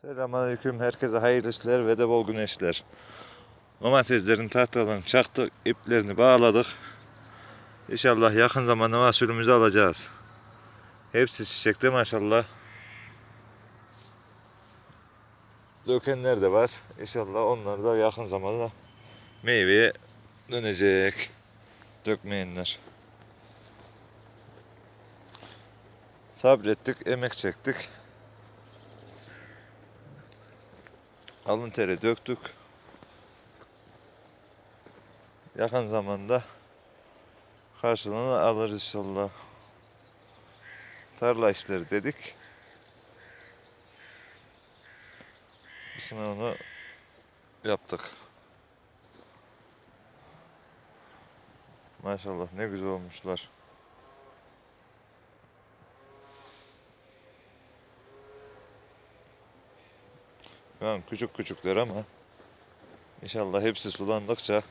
Selamünaleyküm. Herkese hayırlı işler ve de bol güneşler. Domateslerin tahtalarını çaktık, iplerini bağladık. İnşallah yakın zamanda mahsulümüzü alacağız. Hepsi çiçekte maşallah. Dökenler de var. İnşallah onlar da yakın zamanda meyveye dönecek. Dökmeyenler. Sabrettik, emek çektik. Alın teri döktük. Yakın zamanda karşılığını alırız inşallah. Tarla işleri dedik. Şimdi onu yaptık. Maşallah ne güzel olmuşlar. An küçük küçükler ama inşallah hepsi sulandıkça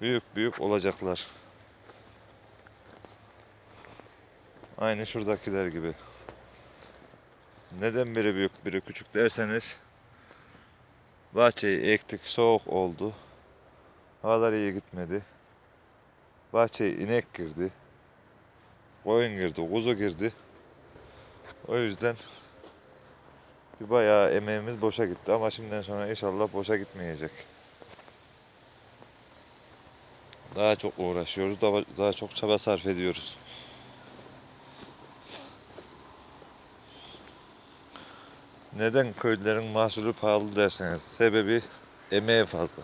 büyük büyük olacaklar. Aynı şuradakiler gibi. Neden biri büyük biri küçük derseniz bahçeyi ektik soğuk oldu. Havalar iyi gitmedi. Bahçeye inek girdi. Koyun girdi, kuzu girdi. O yüzden bir bayağı emeğimiz boşa gitti ama şimdiden sonra inşallah boşa gitmeyecek. Daha çok uğraşıyoruz, daha, daha çok çaba sarf ediyoruz. Neden köylülerin mahsulü pahalı derseniz sebebi emeği fazla.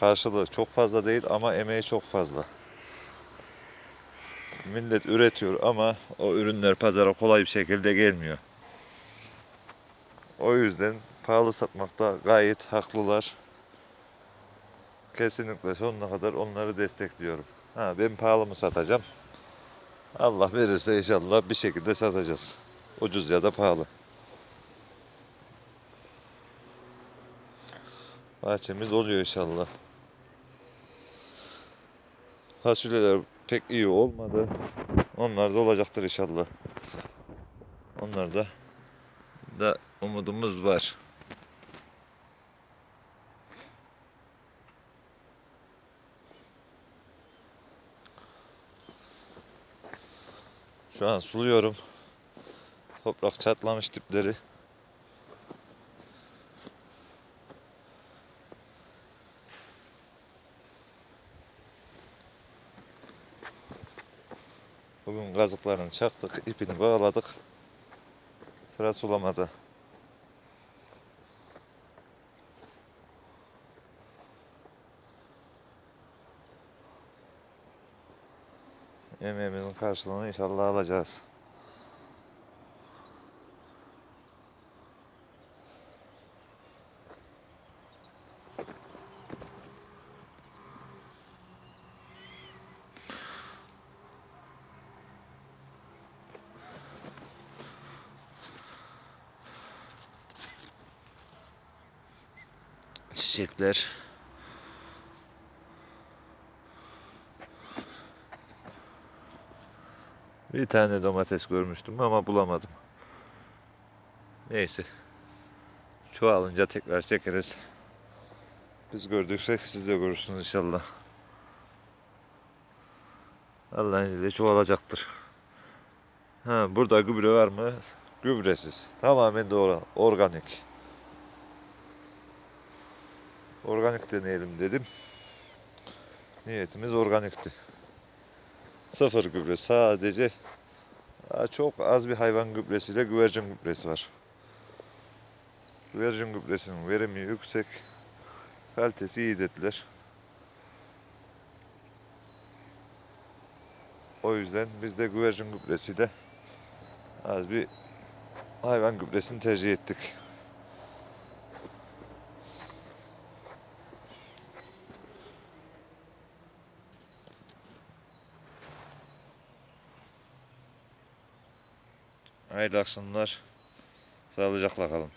Karşılığı çok fazla değil ama emeği çok fazla. Millet üretiyor ama o ürünler pazara kolay bir şekilde gelmiyor. O yüzden pahalı satmakta gayet haklılar. Kesinlikle sonuna kadar onları destekliyorum. Ha ben pahalı mı satacağım? Allah verirse inşallah bir şekilde satacağız. Ucuz ya da pahalı. Bahçemiz oluyor inşallah. Fasulyeler pek iyi olmadı. Onlar da olacaktır inşallah. Onlar da umudumuz var. Şu an suluyorum. Toprak çatlamış dipleri. Bugün kazıklarını çaktık, ipini bağladık. Sıra sulamada. Emeğimizin karşılığını inşallah alacağız. Çiçekler. Bir tane domates görmüştüm ama bulamadım. Neyse. Çoğalınca tekrar çekeriz. Biz gördüksek siz de görürsünüz inşallah. Allah'ın izniyle çoğalacaktır. Ha, burada gübre var mı? Gübresiz. Tamamen doğru. Organik. Organik deneyelim dedim. Niyetimiz organikti. Sıfır gübre sadece çok az bir hayvan gübresiyle güvercin gübresi var. Güvercin gübresinin verimi yüksek, kalitesi iyi dediler. O yüzden biz de güvercin gübresiyle az bir hayvan gübresini tercih ettik. Hayırlı akşamlar. Sağlıcakla kalın.